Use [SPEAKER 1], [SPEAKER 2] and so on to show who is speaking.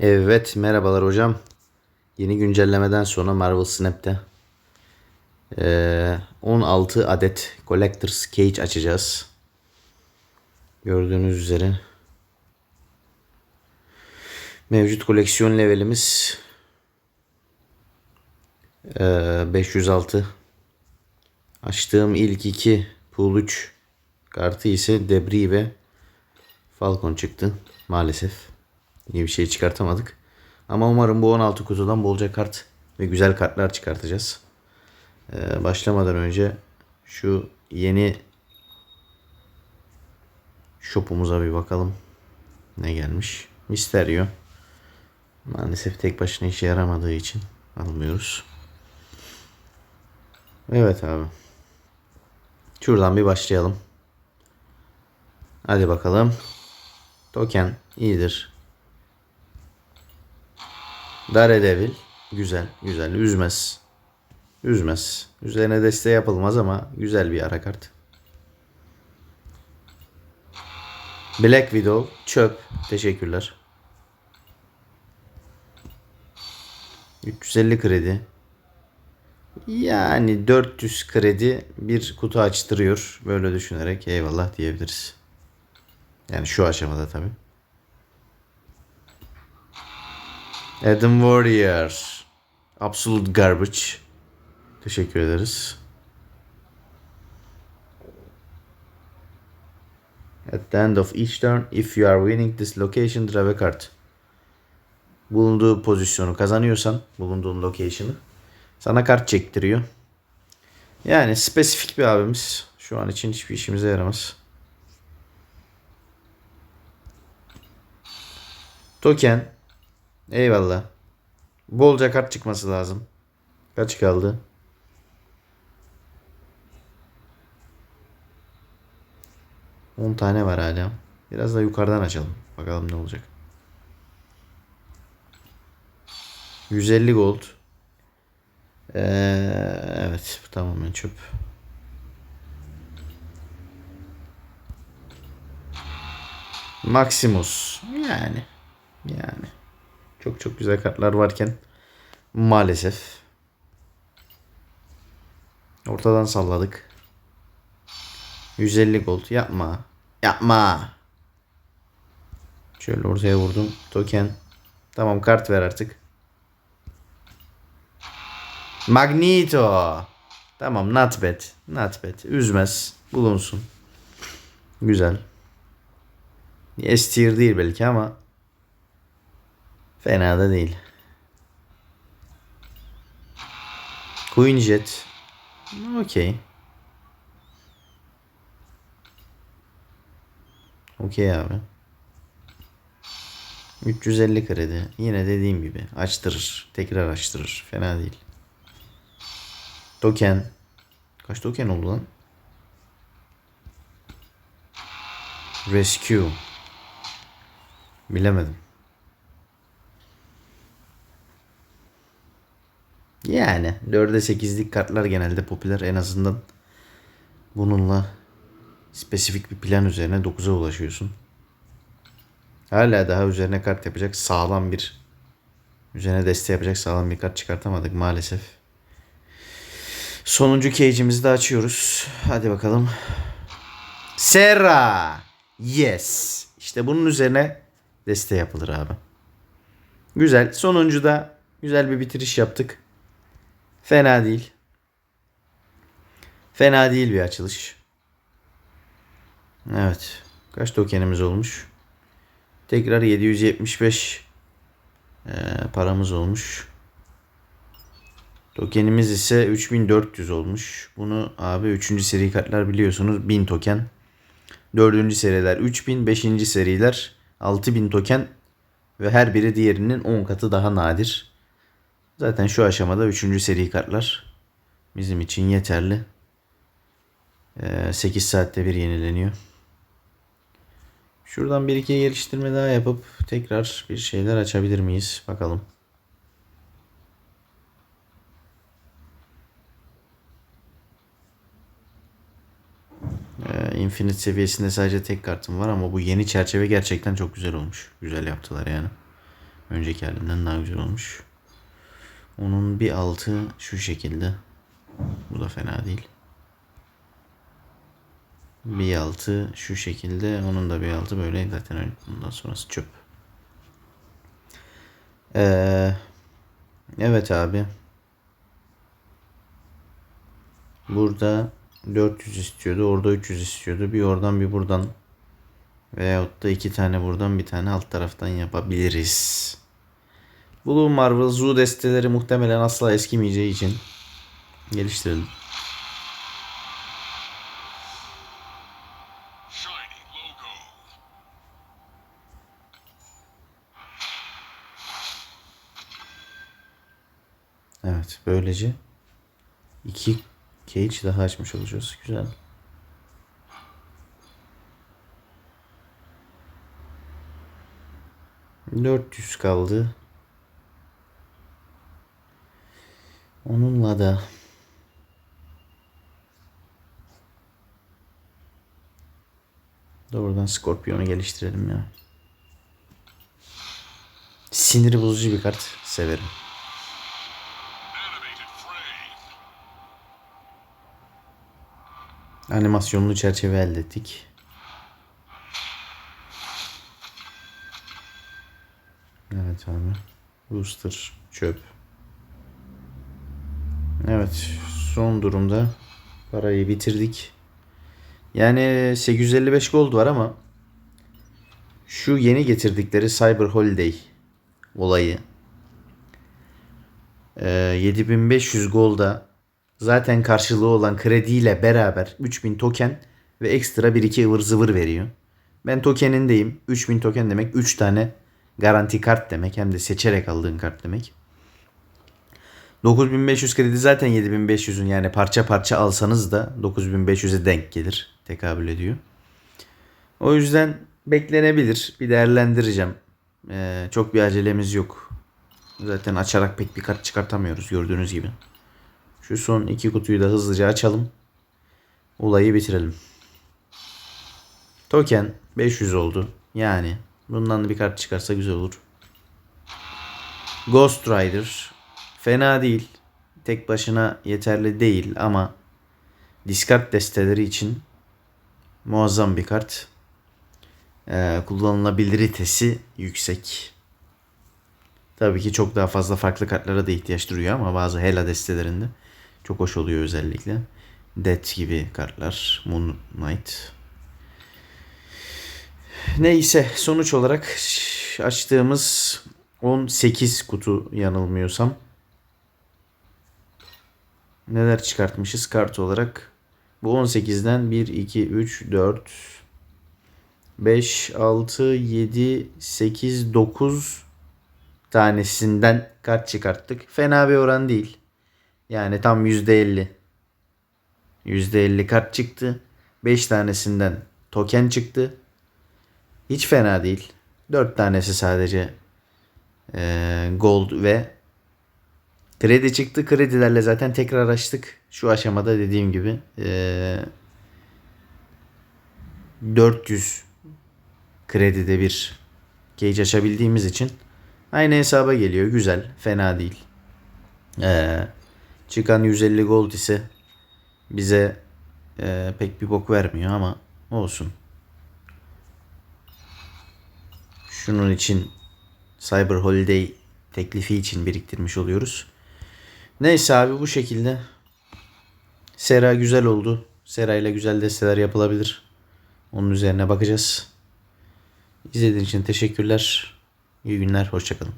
[SPEAKER 1] Evet merhabalar hocam. Yeni güncellemeden sonra Marvel Snap'te eee, 16 adet Collector's Cage açacağız. Gördüğünüz üzere. Mevcut koleksiyon levelimiz eee, 506. Açtığım ilk iki Pool 3 kartı ise Debris ve Falcon çıktı maalesef. İyi bir şey çıkartamadık. Ama umarım bu 16 kutudan bolca kart ve güzel kartlar çıkartacağız. Ee, başlamadan önce şu yeni shopumuza bir bakalım. Ne gelmiş? Misterio. Maalesef tek başına işe yaramadığı için almıyoruz. Evet abi. Şuradan bir başlayalım. Hadi bakalım. Token iyidir. Daredevil güzel güzel üzmez. Üzmez. Üzerine deste yapılmaz ama güzel bir ara kart. Black Widow çöp. Teşekkürler. 350 kredi. Yani 400 kredi bir kutu açtırıyor. Böyle düşünerek eyvallah diyebiliriz. Yani şu aşamada tabii. Adam Warrior. Absolute garbage. Teşekkür ederiz. At the end of each turn, if you are winning this location, draw a card. Bulunduğu pozisyonu kazanıyorsan, bulunduğun location'ı sana kart çektiriyor. Yani spesifik bir abimiz. Şu an için hiçbir işimize yaramaz. Token. Eyvallah. Bolca kart çıkması lazım. Kaç kaldı? On tane var hala. Biraz da yukarıdan açalım. Bakalım ne olacak. 150 gold. Ee, evet bu tamamen çöp. Maximus. Yani. Yani. Çok çok güzel kartlar varken maalesef ortadan salladık. 150 gold yapma. Yapma. Şöyle ortaya vurdum. Token. Tamam kart ver artık. Magneto. Tamam not bad. Not bad. Üzmez. Bulunsun. Güzel. S tier değil belki ama Fena da değil. Queen Jet. Okey. Okey abi. 350 kredi. Yine dediğim gibi açtırır. Tekrar açtırır. Fena değil. Token. Kaç token oldu lan? Rescue. Bilemedim. Yani 4'e 8'lik kartlar genelde popüler en azından bununla spesifik bir plan üzerine 9'a ulaşıyorsun. Hala daha üzerine kart yapacak sağlam bir üzerine deste yapacak sağlam bir kart çıkartamadık maalesef. Sonuncu cage'imizi de açıyoruz. Hadi bakalım. Serra. Yes. İşte bunun üzerine deste yapılır abi. Güzel. Sonuncu da güzel bir bitiriş yaptık. Fena değil. Fena değil bir açılış. Evet. Kaç tokenimiz olmuş? Tekrar 775 e, paramız olmuş. Tokenimiz ise 3400 olmuş. Bunu abi 3. seri kartlar biliyorsunuz 1000 token. 4. seriler 3000, 5. seriler 6000 token ve her biri diğerinin 10 katı daha nadir. Zaten şu aşamada 3. seri kartlar bizim için yeterli. 8 saatte bir yenileniyor. Şuradan bir iki geliştirme daha yapıp tekrar bir şeyler açabilir miyiz? Bakalım. Ee, Infinite seviyesinde sadece tek kartım var ama bu yeni çerçeve gerçekten çok güzel olmuş. Güzel yaptılar yani. Önceki halinden daha güzel olmuş. Onun bir altı şu şekilde. Bu da fena değil. Bir altı şu şekilde. Onun da bir altı böyle. Zaten. Bundan sonrası çöp. Ee, evet abi. Burada 400 istiyordu. Orada 300 istiyordu. Bir oradan bir buradan. Veyahut da iki tane buradan bir tane alt taraftan yapabiliriz. Blue Marvel Zoo desteleri muhtemelen asla eskimeyeceği için geliştirildi. Evet böylece iki cage daha açmış olacağız. Güzel. Dört yüz kaldı. Onunla da Doğrudan Scorpion'u geliştirelim ya. Sinir bozucu bir kart. Severim. Animasyonlu çerçeve elde ettik. Evet abi. Booster çöp. Evet son durumda parayı bitirdik. Yani 855 gold var ama şu yeni getirdikleri Cyber Holiday olayı ee, 7500 golda zaten karşılığı olan krediyle beraber 3000 token ve ekstra 1-2 ıvır zıvır veriyor. Ben tokenindeyim. 3000 token demek 3 tane garanti kart demek. Hem de seçerek aldığın kart demek. 9500 kredi zaten 7500'ün yani parça parça alsanız da 9500'e denk gelir. Tekabül ediyor. O yüzden beklenebilir. Bir değerlendireceğim. Ee, çok bir acelemiz yok. Zaten açarak pek bir kart çıkartamıyoruz gördüğünüz gibi. Şu son iki kutuyu da hızlıca açalım. Olayı bitirelim. Token 500 oldu. Yani bundan da bir kart çıkarsa güzel olur. Ghost Rider fena değil. Tek başına yeterli değil ama discard desteleri için muazzam bir kart. Ee, kullanılabilitesi yüksek. Tabii ki çok daha fazla farklı kartlara da ihtiyaç duyuyor ama bazı Hela destelerinde çok hoş oluyor özellikle. Death gibi kartlar. Moon Knight. Neyse sonuç olarak açtığımız 18 kutu yanılmıyorsam. Neler çıkartmışız kart olarak? Bu 18'den 1, 2, 3, 4, 5, 6, 7, 8, 9 tanesinden kart çıkarttık. Fena bir oran değil. Yani tam %50. %50 kart çıktı. 5 tanesinden token çıktı. Hiç fena değil. 4 tanesi sadece gold ve kredi çıktı. Kredilerle zaten tekrar açtık. Şu aşamada dediğim gibi eee 400 kredide bir gauge açabildiğimiz için aynı hesaba geliyor. Güzel. Fena değil. Ee, çıkan 150 gold ise bize e, pek bir bok vermiyor ama olsun. Şunun için Cyber Holiday teklifi için biriktirmiş oluyoruz. Neyse abi bu şekilde. Sera güzel oldu. Sera ile güzel desteler yapılabilir. Onun üzerine bakacağız. İzlediğiniz için teşekkürler. İyi günler. Hoşçakalın.